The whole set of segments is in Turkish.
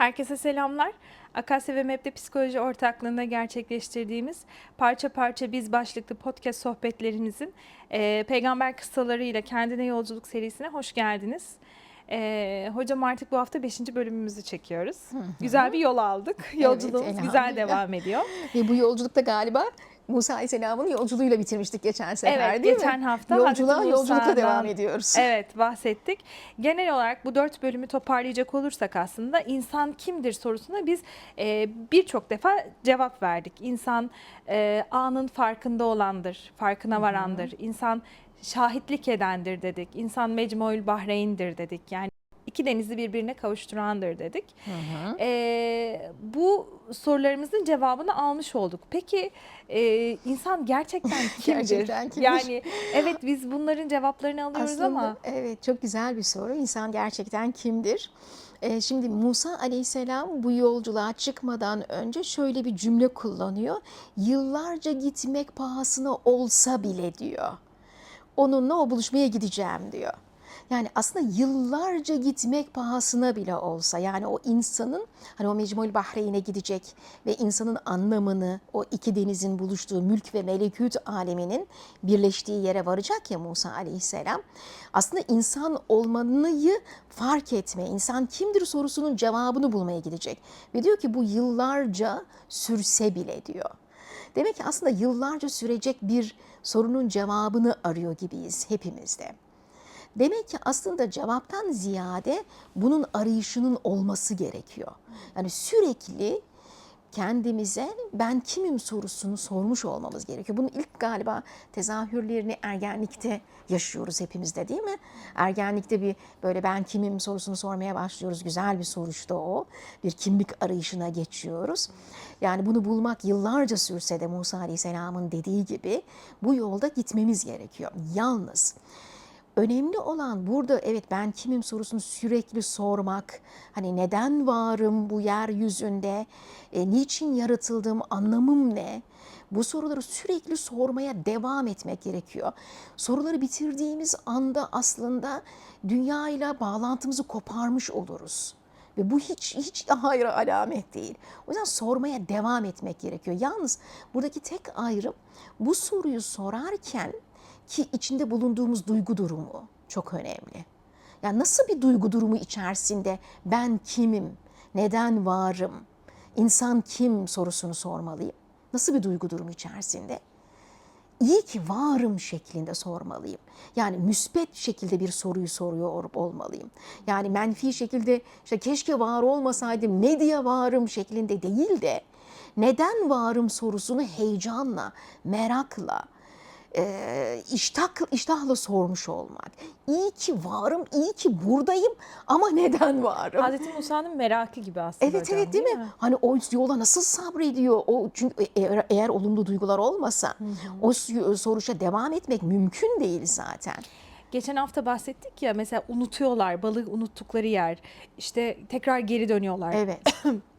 Herkese selamlar. Akasya ve Mep'te Psikoloji ortaklığında gerçekleştirdiğimiz Parça Parça Biz başlıklı podcast sohbetlerimizin e, peygamber kıssalarıyla Kendine Yolculuk serisine hoş geldiniz. E, hocam artık bu hafta 5. bölümümüzü çekiyoruz. Güzel bir yol aldık. Yolculuğumuz güzel elhamdülillah. devam ediyor. Ve bu yolculukta galiba Musa Aleyhisselam'ın yolculuğuyla bitirmiştik geçen sefer Evet, değil geçen mi? hafta Yolculuğa, Hazreti yolculukla devam ediyoruz. Evet bahsettik. Genel olarak bu dört bölümü toparlayacak olursak aslında insan kimdir sorusuna biz e, birçok defa cevap verdik. İnsan e, anın farkında olandır, farkına varandır. İnsan şahitlik edendir dedik. İnsan mecmuül bahreyndir dedik. Yani iki denizi birbirine kavuşturandır dedik. E, bu sorularımızın cevabını almış olduk. Peki e, insan gerçekten kimdir? Gerçekten kimdir? Yani evet biz bunların cevaplarını alıyoruz Aslında ama evet çok güzel bir soru. İnsan gerçekten kimdir? Ee, şimdi Musa Aleyhisselam bu yolculuğa çıkmadan önce şöyle bir cümle kullanıyor. Yıllarca gitmek pahasına olsa bile diyor. Onunla o buluşmaya gideceğim diyor. Yani aslında yıllarca gitmek pahasına bile olsa yani o insanın hani o Mecmuel Bahreyn'e gidecek ve insanın anlamını o iki denizin buluştuğu mülk ve melekut aleminin birleştiği yere varacak ya Musa Aleyhisselam. Aslında insan olmayı fark etme, insan kimdir sorusunun cevabını bulmaya gidecek. Ve diyor ki bu yıllarca sürse bile diyor. Demek ki aslında yıllarca sürecek bir sorunun cevabını arıyor gibiyiz hepimiz de. Demek ki aslında cevaptan ziyade bunun arayışının olması gerekiyor. Yani sürekli kendimize ben kimim sorusunu sormuş olmamız gerekiyor. Bunun ilk galiba tezahürlerini ergenlikte yaşıyoruz hepimizde değil mi? Ergenlikte bir böyle ben kimim sorusunu sormaya başlıyoruz. Güzel bir soruştu o. Bir kimlik arayışına geçiyoruz. Yani bunu bulmak yıllarca sürse de Musa Aleyhisselam'ın dediği gibi bu yolda gitmemiz gerekiyor. Yalnız Önemli olan burada evet ben kimim sorusunu sürekli sormak. Hani neden varım bu yeryüzünde? E, niçin yaratıldım? Anlamım ne? Bu soruları sürekli sormaya devam etmek gerekiyor. Soruları bitirdiğimiz anda aslında dünyayla bağlantımızı koparmış oluruz. Ve bu hiç hiç hayır alamet değil. O yüzden sormaya devam etmek gerekiyor. Yalnız buradaki tek ayrım bu soruyu sorarken ki içinde bulunduğumuz duygu durumu çok önemli. Ya nasıl bir duygu durumu içerisinde ben kimim, neden varım, insan kim sorusunu sormalıyım. Nasıl bir duygu durumu içerisinde? İyi ki varım şeklinde sormalıyım. Yani müspet şekilde bir soruyu soruyor olmalıyım. Yani menfi şekilde işte keşke var olmasaydım ne diye varım şeklinde değil de neden varım sorusunu heyecanla, merakla, e, iştah, iştahla sormuş olmak. İyi ki varım, iyi ki buradayım ama neden varım? Hazreti Musa'nın merakı gibi aslında Evet hocam, evet değil mi? Hani o yola nasıl sabrediyor? O çünkü eğer, eğer olumlu duygular olmasa o soruşa devam etmek mümkün değil zaten. Geçen hafta bahsettik ya mesela unutuyorlar balık unuttukları yer. İşte tekrar geri dönüyorlar. Evet.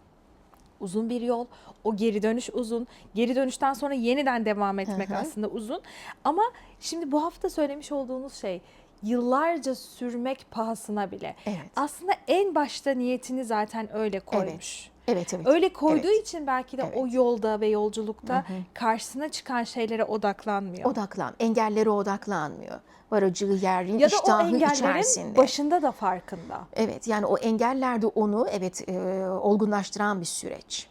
Uzun bir yol. O geri dönüş uzun. Geri dönüşten sonra yeniden devam etmek aslında uzun. Ama şimdi bu hafta söylemiş olduğunuz şey yıllarca sürmek pahasına bile. Evet. Aslında en başta niyetini zaten öyle koymuş. Evet evet. Öyle koyduğu Evet. için belki de Evet. o yolda ve yolculukta karşısına çıkan şeylere odaklanmıyor. Odaklan, engellere odaklanmıyor. Varacağı yerin ya da o iştahı engellerin içerisinde. başında da farkında. Evet yani o engeller de onu evet e, olgunlaştıran bir süreç.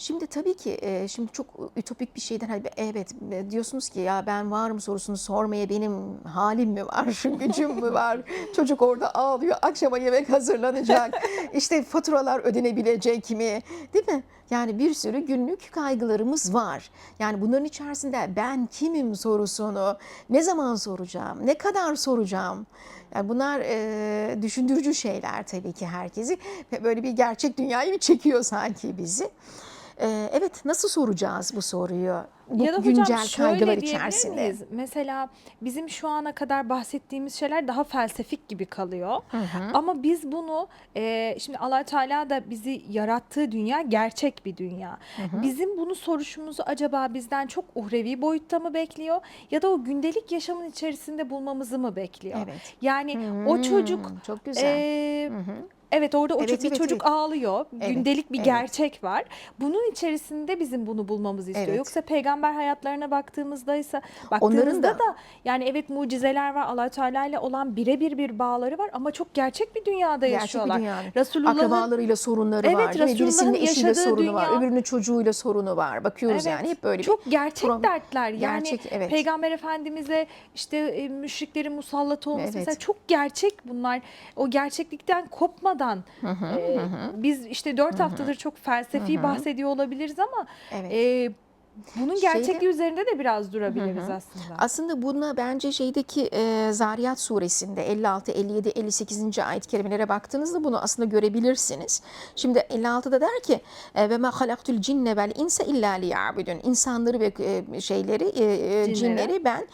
Şimdi tabii ki e, şimdi çok ütopik bir şeyden hani evet e, diyorsunuz ki ya ben varım sorusunu sormaya benim halim mi var, gücüm mü var? Çocuk orada ağlıyor, akşama yemek hazırlanacak, işte faturalar ödenebilecek mi? Değil mi? Yani bir sürü günlük kaygılarımız var. Yani bunların içerisinde ben kimim sorusunu ne zaman soracağım, ne kadar soracağım? Yani bunlar e, düşündürücü şeyler tabii ki herkesi ve böyle bir gerçek dünyayı bir çekiyor sanki bizi. E, evet nasıl soracağız bu soruyu? Bu ya da hocam güncel şöyle kaygılar diyebilir içerisinde. miyiz? Mesela bizim şu ana kadar bahsettiğimiz şeyler daha felsefik gibi kalıyor. Ama biz bunu e, şimdi Allah Teala da bizi yarattığı dünya gerçek bir dünya. Bizim bunu soruşumuzu acaba bizden çok uhrevi boyutta mı bekliyor ya da o gündelik yaşamın içerisinde bulmamızı mı bekliyor? Evet. Yani o çocuk Hmm, çok güzel. e, Evet orada o Evet, çocuk, bir evet, çocuk evet. ağlıyor. Evet, Gündelik bir evet. gerçek var. Bunun içerisinde bizim bunu bulmamızı istiyor. Evet. Yoksa peygamber hayatlarına baktığımızda ise baktığımızda da- da yani evet mucizeler var. Allah Teala ile olan birebir bir bağları var ama çok gerçek bir dünyada Gerçek bir yaşıyorlar. dünya. Resulullah'ın Akrabalarıyla sorunları Evet, var. Birisinin Resulullah'ın yaşadığı sorunu var. dünya- Öbürünün çocuğuyla sorunu var. Bakıyoruz Evet, yani hep böyle bir çok gerçek problem- dertler. Yani Gerçek, evet. Peygamber Efendimiz'e işte e, müşriklerin musallat olması Evet. mesela çok gerçek bunlar. O gerçeklikten kopmadan e, biz işte dört haftadır çok felsefi bahsediyor olabiliriz ama Evet. e, bunun Şeyde- gerçekliği üzerinde de biraz durabiliriz aslında. Aslında buna bence şeydeki e, Zariyat suresinde 56, 57, 58. ayet kelimelere baktığınızda bunu aslında görebilirsiniz. Şimdi 56'da der ki e, ve ma halaktul cinne vel insa illa liya'budun. İnsanları ve e, şeyleri e, e, Cinleri. cinleri ben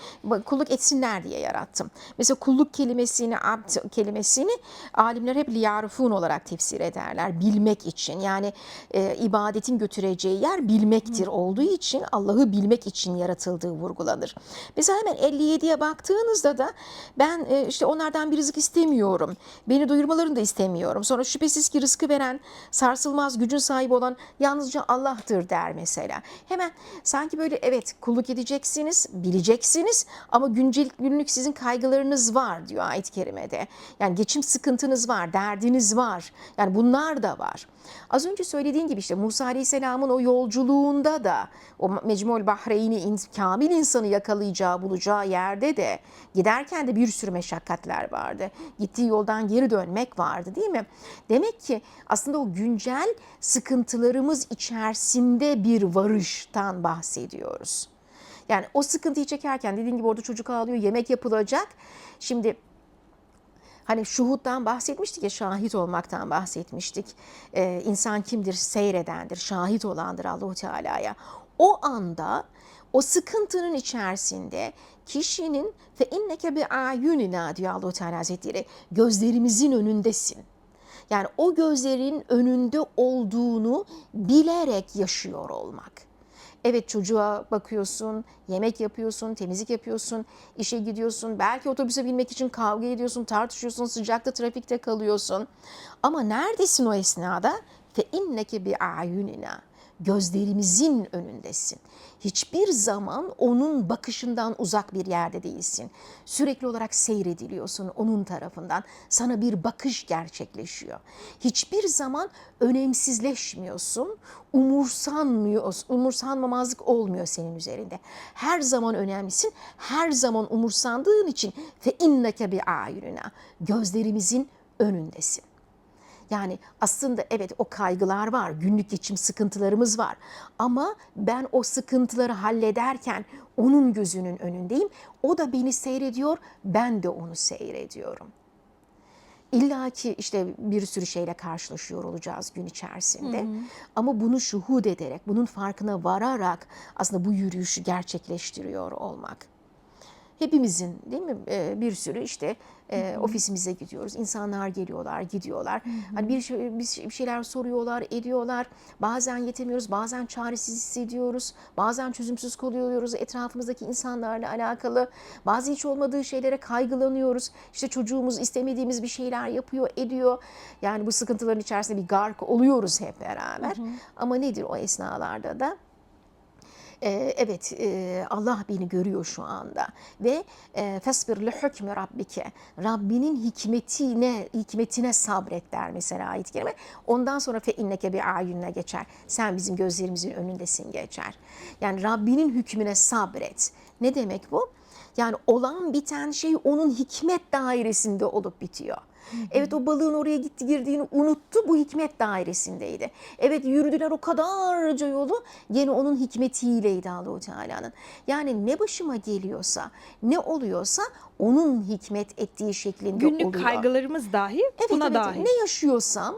kulluk etsinler diye yarattım. Mesela kulluk kelimesini, abd kelimesini alimler hep liyarifun olarak tefsir ederler. Bilmek için yani e, ibadetin götüreceği yer bilmektir olduğu için Allah'ı bilmek için yaratıldığı vurgulanır. Mesela hemen 57'ye baktığınızda da ben e, işte onlardan bir rızık istemiyorum. Beni doyurmalarını da istemiyorum. Sonra şüphesiz ki rızkı veren, sarsılmaz gücün sahibi olan yalnızca Allah'tır der mesela. Hemen sanki böyle evet kulluk edeceksiniz, bileceksiniz ama güncelik günlük sizin kaygılarınız var diyor ayet-i kerimede. Yani geçim sıkıntınız var, derdiniz var. Yani bunlar da var. Az önce söylediğin gibi işte Musa Aleyhisselam'ın o yolculuğunda da o Mecmul Bahreyn'i in- kamil insanı yakalayacağı, bulacağı yerde de giderken de bir sürü meşakkatler vardı. Gittiği yoldan geri dönmek vardı değil mi? Demek ki aslında o güncel sıkıntılarımız içerisinde bir varıştan bahsediyoruz. Yani o sıkıntıyı çekerken dediğin gibi orada çocuk ağlıyor, yemek yapılacak. Şimdi Hani şuhuttan bahsetmiştik ya şahit olmaktan bahsetmiştik. Ee, insan kimdir? Seyredendir, şahit olandır Allahu Teala'ya. O anda o sıkıntının içerisinde kişinin fe inneke bi ayunina diyor Allahu Teala Hazretleri gözlerimizin önündesin. Yani o gözlerin önünde olduğunu bilerek yaşıyor olmak. Evet çocuğa bakıyorsun, yemek yapıyorsun, temizlik yapıyorsun, işe gidiyorsun. Belki otobüse binmek için kavga ediyorsun, tartışıyorsun, sıcakta trafikte kalıyorsun. Ama neredesin o esnada? Fe inneke bi ayunina. Gözlerimizin önündesin. Hiçbir zaman onun bakışından uzak bir yerde değilsin. Sürekli olarak seyrediliyorsun onun tarafından. Sana bir bakış gerçekleşiyor. Hiçbir zaman önemsizleşmiyorsun, umursanmıyorsun, umursanmamazlık olmuyor senin üzerinde. Her zaman önemlisin, her zaman umursandığın için fe inneke bi ayunina. Gözlerimizin önündesin. Yani aslında evet o kaygılar var, günlük geçim sıkıntılarımız var. Ama ben o sıkıntıları hallederken onun gözünün önündeyim. O da beni seyrediyor, ben de onu seyrediyorum. İlla ki işte bir sürü şeyle karşılaşıyor olacağız gün içerisinde. Ama bunu şuhud ederek, bunun farkına vararak aslında bu yürüyüşü gerçekleştiriyor olmak hepimizin değil mi e, bir sürü işte e, ofisimize gidiyoruz. İnsanlar geliyorlar, gidiyorlar. Hani bir, şey- bir şey- bir şeyler soruyorlar, ediyorlar. Bazen yetemiyoruz, bazen çaresiz hissediyoruz. Bazen çözümsüz kalıyoruz etrafımızdaki insanlarla alakalı. Bazı hiç olmadığı şeylere kaygılanıyoruz. İşte çocuğumuz istemediğimiz bir şeyler yapıyor, ediyor. Yani bu sıkıntıların içerisinde bir gark oluyoruz hep beraber. Ama nedir o esnalarda da? Ee, evet e, Allah beni görüyor şu anda ve e, fesbir li hükmü rabbike Rabbinin hikmetine hikmetine sabret der mesela ayet-i kerime. Ondan sonra fe inneke bi ayunine geçer. Sen bizim gözlerimizin önündesin geçer. Yani Rabbinin hükmüne sabret. Ne demek bu? Yani olan biten şey onun hikmet dairesinde olup bitiyor. Evet o balığın oraya gitti girdiğini unuttu bu hikmet dairesindeydi. Evet yürüdüler o kadarca yolu gene onun hikmetiyleydi Allahu Teala'nın. Yani ne başıma geliyorsa ne oluyorsa onun hikmet ettiği şeklinde Günlük oluyor. kaygılarımız dahi Evet, buna evet. dahil. Ne yaşıyorsam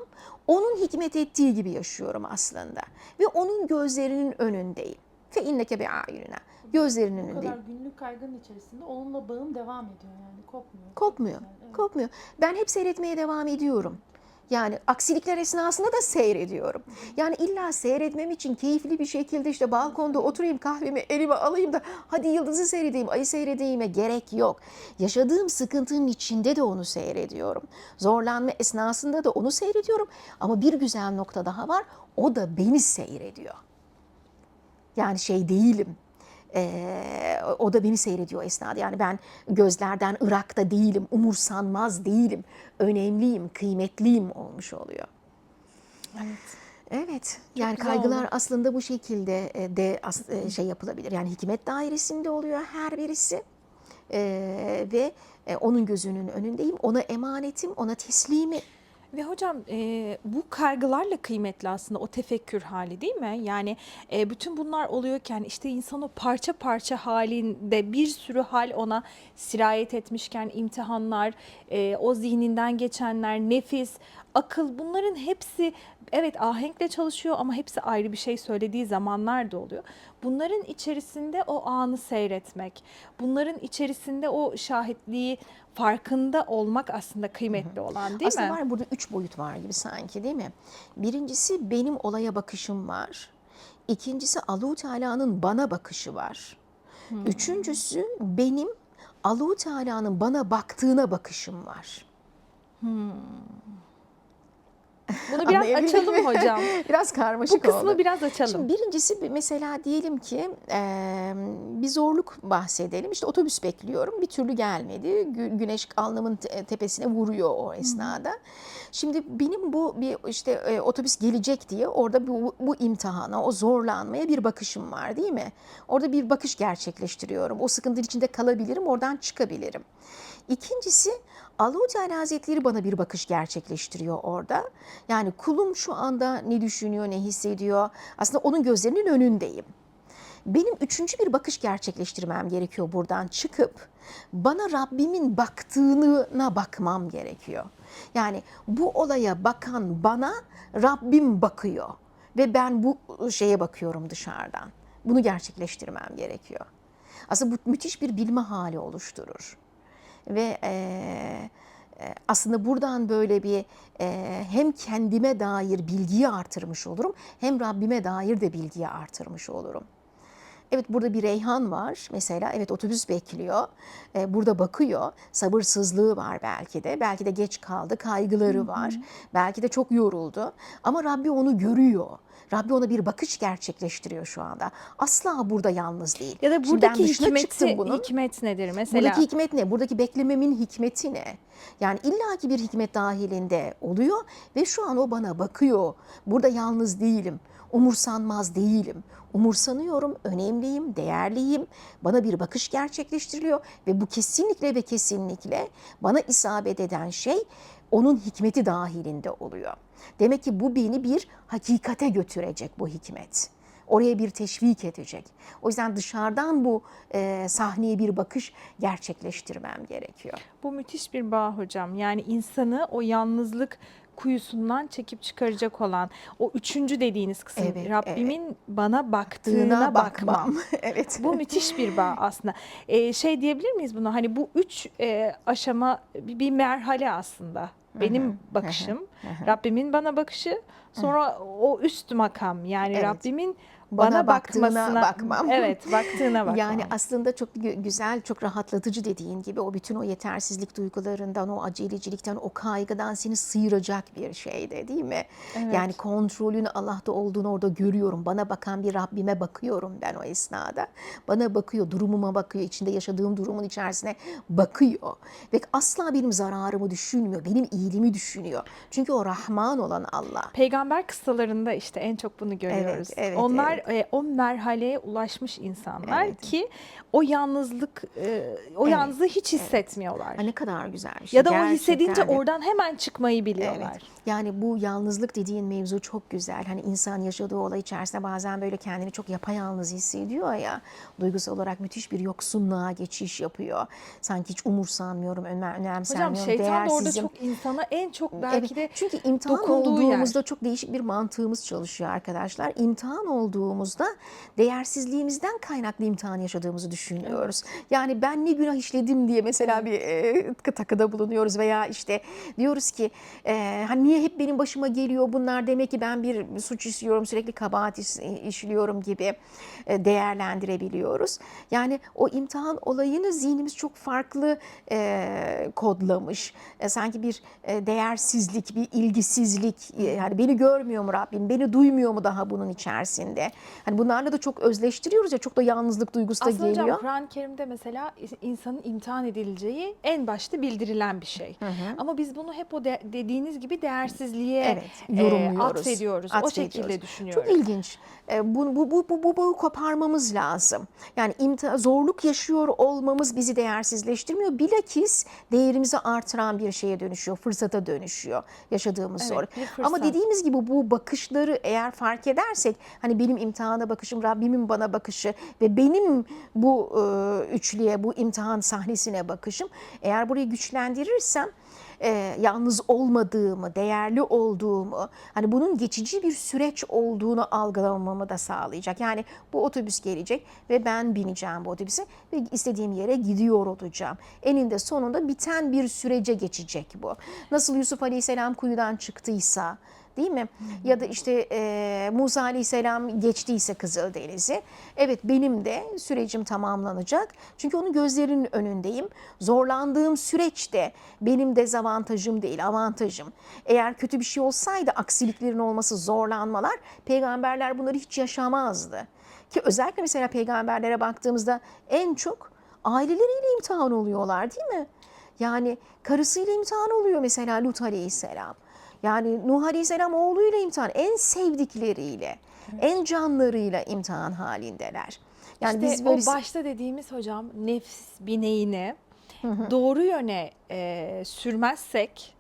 onun hikmet ettiği gibi yaşıyorum aslında. Ve onun gözlerinin önündeyim. Fe inneke bi ayunina. Gözlerinin Bu önündeyim. kadar günlük kaygının içerisinde onunla bağım devam ediyor yani kopmuyor. Kopmuyor. güzel, evet. Kopmuyor. Ben hep seyretmeye devam ediyorum. Yani aksilikler esnasında da seyrediyorum. Yani illa seyretmem için keyifli bir şekilde işte balkonda oturayım kahvemi elime alayım da hadi yıldızı seyredeyim, ayı seyredeyime gerek yok. Yaşadığım sıkıntının içinde de onu seyrediyorum. Zorlanma esnasında da onu seyrediyorum. Ama bir güzel nokta daha var. O da beni seyrediyor. Yani şey değilim. Ee, o da beni seyrediyor esnada. Yani ben gözlerden ırakta değilim, umursanmaz değilim. Önemliyim, kıymetliyim olmuş oluyor. Evet. Evet. Yani güzel kaygılar oldu. aslında bu şekilde e, de e, şey yapılabilir. Yani hikmet dairesinde oluyor her birisi. Ee, ve e, onun gözünün önündeyim. Ona emanetim, ona teslimim. Ve hocam e, bu kaygılarla kıymetli aslında o tefekkür hali değil mi? Yani e, bütün bunlar oluyorken işte insan o parça parça halinde bir sürü hal ona sirayet etmişken imtihanlar, e, o zihninden geçenler, nefis, akıl bunların hepsi evet ahenkle çalışıyor ama hepsi ayrı bir şey söylediği zamanlar da oluyor. Bunların içerisinde o anı seyretmek, bunların içerisinde o şahitliği farkında olmak aslında kıymetli olan değil Aslında mi? var burada üç boyut var gibi sanki değil mi? Birincisi benim olaya bakışım var. İkincisi Allahu Teala'nın bana bakışı var. Üçüncüsü benim Allahu Teala'nın bana baktığına bakışım var. Bunu biraz açalım mi? hocam. Biraz karmaşık Bu kısmı oldu. biraz açalım. Şimdi birincisi bir- mesela diyelim ki e, bir zorluk bahsedelim. İşte otobüs bekliyorum bir türlü gelmedi. Gü- güneş alnımın te- tepesine vuruyor o esnada. Şimdi benim bu bir işte e, otobüs gelecek diye orada bu, bu imtihana, o zorlanmaya bir bakışım var değil mi? Orada bir bakış gerçekleştiriyorum. O sıkıntının içinde kalabilirim, oradan çıkabilirim. İkincisi Allahu Hazretleri bana bir bakış gerçekleştiriyor orada. Yani kulum şu anda ne düşünüyor, ne hissediyor? Aslında onun gözlerinin önündeyim. Benim üçüncü bir bakış gerçekleştirmem gerekiyor buradan çıkıp bana Rabbimin baktığına bakmam gerekiyor. Yani bu olaya bakan bana Rabbim bakıyor ve ben bu şeye bakıyorum dışarıdan. Bunu gerçekleştirmem gerekiyor. Aslında bu müthiş bir bilme hali oluşturur ve e, aslında buradan böyle bir e, hem kendime dair bilgiyi artırmış olurum hem Rabbime dair de bilgiyi artırmış olurum. Evet burada bir Reyhan var. Mesela evet otobüs bekliyor. E, burada bakıyor. Sabırsızlığı var belki de. Belki de geç kaldı. Kaygıları var. Belki de çok yoruldu. Ama Rabbi onu görüyor. Rabbi ona bir bakış gerçekleştiriyor şu anda. Asla burada yalnız değil. Ya da buradaki hikmeti, bunun. hikmet nedir mesela? Buradaki hikmet ne? Buradaki beklememin hikmeti ne? Yani illaki bir hikmet dahilinde oluyor ve şu an o bana bakıyor. Burada yalnız değilim. Umursanmaz değilim. Umursanıyorum, önemliyim, değerliyim. Bana bir bakış gerçekleştiriliyor ve bu kesinlikle ve kesinlikle bana isabet eden şey onun hikmeti dahilinde oluyor. Demek ki bu beni bir hakikate götürecek bu hikmet oraya bir teşvik edecek. O yüzden dışarıdan bu e, sahneye bir bakış gerçekleştirmem gerekiyor. Bu müthiş bir bağ hocam. Yani insanı o yalnızlık kuyusundan çekip çıkaracak olan o üçüncü dediğiniz kısım Evet, Rabbimin bana baktığına bakmam. evet. Bu müthiş bir bağ aslında. Ee, şey diyebilir miyiz buna? Hani bu üç e, aşama bir, bir merhale aslında. Benim bakışım, Rabbimin bana bakışı, sonra o üst makam yani Evet. Rabbimin bana, Bana baktığına bakmam. Evet, baktığına bakmam. Yani aslında çok gü- güzel, çok rahatlatıcı dediğin gibi o bütün o yetersizlik duygularından, o acelecilikten, o kaygıdan seni sıyıracak bir şeyde değil mi? Evet. Yani kontrolün Allah'ta olduğunu orada görüyorum. Bana bakan bir Rabbime bakıyorum ben o esnada. Bana bakıyor, durumuma bakıyor, içinde yaşadığım durumun içerisine bakıyor. Ve asla benim zararımı düşünmüyor, benim iyiliğimi düşünüyor. Çünkü o Rahman olan Allah. Peygamber kıssalarında işte en çok bunu görüyoruz. evet, Onlar e, o merhaleye ulaşmış insanlar Evet. ki o yalnızlık, e, o Evet, yalnızlığı hiç hissetmiyorlar. Ha, ne kadar güzel bir şey. ya da o Gerçekten hissedince de. oradan hemen çıkmayı biliyorlar. Evet. Yani bu yalnızlık dediğin mevzu çok güzel. Hani insan yaşadığı olay içerisinde bazen böyle kendini çok yapayalnız hissediyor ya. Duygusal olarak müthiş bir yoksunluğa geçiş yapıyor. Sanki hiç umursanmıyorum, önem, önemsenmiyorum, Hocam şeytan da orada çok insana en çok belki Evet, de çünkü imtihan dokunduğu yer. olduğumuzda çok değişik bir mantığımız çalışıyor arkadaşlar. İmtihan olduğumuzda olduğumuzda değersizliğimizden kaynaklı imtihan yaşadığımızı düşünüyoruz. Yani ben ne günah işledim diye mesela bir e, takıda bulunuyoruz veya işte diyoruz ki e, hani niye hep benim başıma geliyor bunlar demek ki ben bir suç işliyorum sürekli kabahat iş- işliyorum gibi e, değerlendirebiliyoruz. Yani o imtihan olayını zihnimiz çok farklı e, kodlamış. E, sanki bir e, değersizlik, bir ilgisizlik. e, Yani beni görmüyor mu Rabbim? Beni duymuyor mu daha bunun içerisinde? Hani bunlarla da çok özleştiriyoruz ya çok da yalnızlık duygusu da Aslında geliyor. hocam Kur'an-ı Kerim'de mesela insanın imtihan edileceği en başta bildirilen bir şey. Ama biz bunu hep o de- dediğiniz gibi değersizliğe Evet, e, yorumluyoruz. atfediyoruz. O atfediyoruz. şekilde düşünüyoruz. Çok ilginç. E, Bu, bu, bu, bu, bu bağı koparmamız lazım. Yani imtihan, zorluk yaşıyor olmamız bizi değersizleştirmiyor. Bilakis değerimizi artıran bir şeye dönüşüyor, fırsata dönüşüyor yaşadığımız Evet, zor. bir fırsat. Ama dediğimiz gibi bu bakışları eğer fark edersek, hani benim imtihana bakışım, Rabbimin bana bakışı ve benim bu e, üçlüye, bu imtihan sahnesine bakışım, eğer burayı güçlendirirsem e, yalnız olmadığımı, değerli olduğumu, hani bunun geçici bir süreç olduğunu algılamamı da sağlayacak. Yani bu otobüs gelecek ve ben bineceğim bu otobüse ve istediğim yere gidiyor olacağım. Eninde sonunda biten bir sürece geçecek bu. Nasıl Yusuf Aleyhisselam kuyudan çıktıysa, Değil mi? Ya da işte e, Musa Aleyhisselam geçtiyse Kızıldeniz'i. Evet benim de sürecim tamamlanacak. Çünkü onun gözlerinin önündeyim. Zorlandığım süreçte benim dezavantajım değil, avantajım. Eğer kötü bir şey olsaydı aksiliklerin olması, zorlanmalar, peygamberler bunları hiç yaşamazdı. Ki özellikle mesela peygamberlere baktığımızda en çok aileleriyle imtihan oluyorlar değil mi? Yani karısıyla imtihan oluyor mesela Lut Aleyhisselam. Yani Nuh Aleyhisselam oğluyla imtihan, en sevdikleriyle, en canlarıyla imtihan halindeler. Yani İşte biz böyle o başta dediğimiz hocam nefs bineğini doğru yöne e, sürmezsek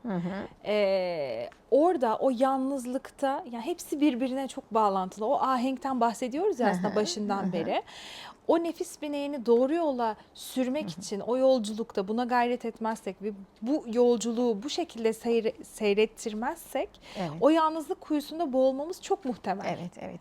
e, orada o yalnızlıkta yani hepsi birbirine çok bağlantılı. O ahenkten bahsediyoruz ya aslında başından beri. O nefis bineğini doğru yola sürmek için o yolculukta buna gayret etmezsek ve bu yolculuğu bu şekilde seyre- seyrettirmezsek Evet. o yalnızlık kuyusunda boğulmamız çok muhtemel. Evet, evet.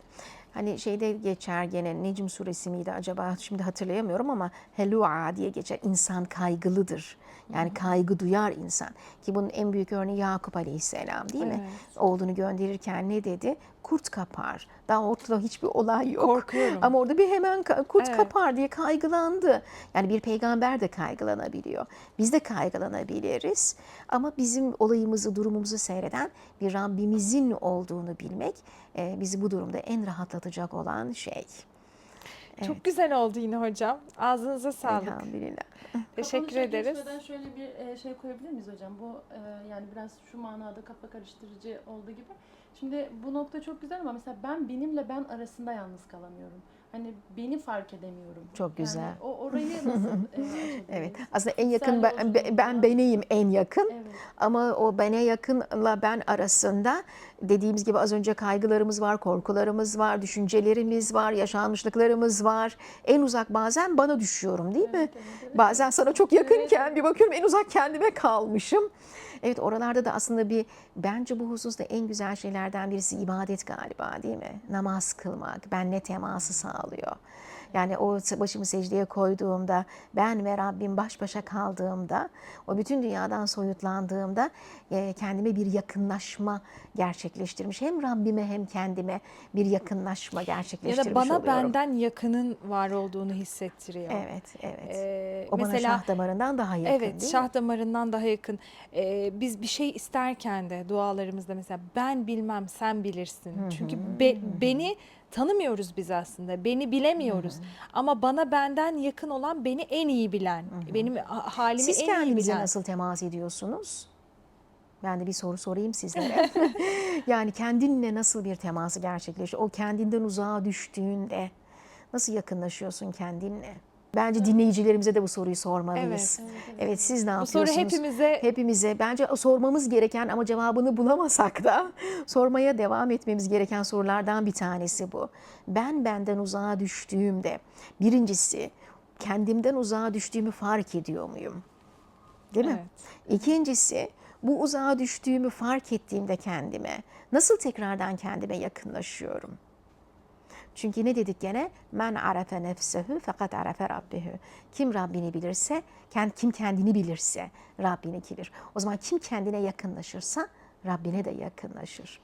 Hani şeyde geçer gene Necm suresi miydi acaba şimdi hatırlayamıyorum ama helua diye geçer. İnsan kaygılıdır. Yani kaygı duyar insan. Ki bunun en büyük örneği Yakup Aleyhisselam değil mi? Evet. Oğlunu gönderirken ne dedi? Kurt kapar. Daha ortada hiçbir olay yok. Korkuyorum. Ama orada bir hemen kurt Evet. kapar diye kaygılandı. Yani bir peygamber de kaygılanabiliyor. Biz de kaygılanabiliriz. Ama bizim olayımızı, durumumuzu seyreden bir Rabbimizin olduğunu bilmek e, bizi bu durumda en rahatlatacak olan şey. Çok güzel oldu yine hocam. Ağzınıza sağlık. Elhamdülillah. Teşekkür Kafamıza ederiz. geçmeden şöyle bir e, şey koyabilir miyiz hocam? Bu e, yani biraz şu manada kafa karıştırıcı olduğu gibi. Şimdi bu nokta çok güzel ama mesela ben benimle ben arasında yalnız kalamıyorum. Hani beni fark edemiyorum. Çok güzel. Yani o orayı nasıl e? Evet. Aslında en yakın ben, ben, beneyim en yakın. Evet. Ama o bana yakınla ben arasında dediğimiz gibi az önce kaygılarımız var, korkularımız var, düşüncelerimiz var, yaşanmışlıklarımız var. En uzak bazen bana düşüyorum değil mi? Evet, evet, evet. Bazen sana çok yakınken bir bakıyorum en uzak kendime kalmışım. Evet oralarda da aslında bir bence bu hususta en güzel şeylerden birisi ibadet galiba değil mi? Namaz kılmak, benle teması sağlıyor. Yani o başımı secdeye koyduğumda, ben ve Rabbim baş başa kaldığımda, o bütün dünyadan soyutlandığımda e, kendime bir yakınlaşma gerçekleştirmiş. Hem Rabbime hem kendime bir yakınlaşma Ya gerçekleştirmiş da bana oluyorum. benden yakının var olduğunu hissettiriyor. Evet, evet. Ee, o bana mesela şah damarından daha yakın evet değil şah damarından daha yakın. Ee, biz bir şey isterken de dualarımızda mesela ben bilmem sen bilirsin. Çünkü be- beni tanımıyoruz biz aslında. Beni bilemiyoruz. Ama bana benden yakın olan beni en iyi bilen, benim ha- halimi Siz en iyi kendinize bilen. nasıl temas ediyorsunuz? Ben de bir soru sorayım sizlere. yani kendinle nasıl bir teması gerçekleşiyor? O kendinden uzağa düştüğünde nasıl yakınlaşıyorsun kendinle? Bence dinleyicilerimize de bu soruyu sormalıyız. Evet, Evet, siz ne Bu soru yapıyorsunuz? hepimize Hepimize bence sormamız gereken ama cevabını bulamasak da sormaya devam etmemiz gereken sorulardan bir tanesi bu. Ben benden uzağa düştüğümde birincisi kendimden uzağa düştüğümü fark ediyor muyum? Değil mi? Evet. İkincisi bu uzağa düştüğümü fark ettiğimde kendime nasıl tekrardan kendime yakınlaşıyorum? Çünkü ne dedik gene? Men arefe nefsehu fakat arefe rabbehu. Kim Rabbini bilirse, kim kendini bilirse Rabbini bilir. O zaman kim kendine yakınlaşırsa Rabbine de yakınlaşır.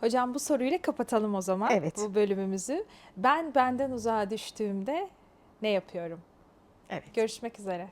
Hocam bu soruyla kapatalım o zaman Evet. bu bölümümüzü. Ben benden uzağa düştüğümde ne yapıyorum? Evet. Görüşmek üzere.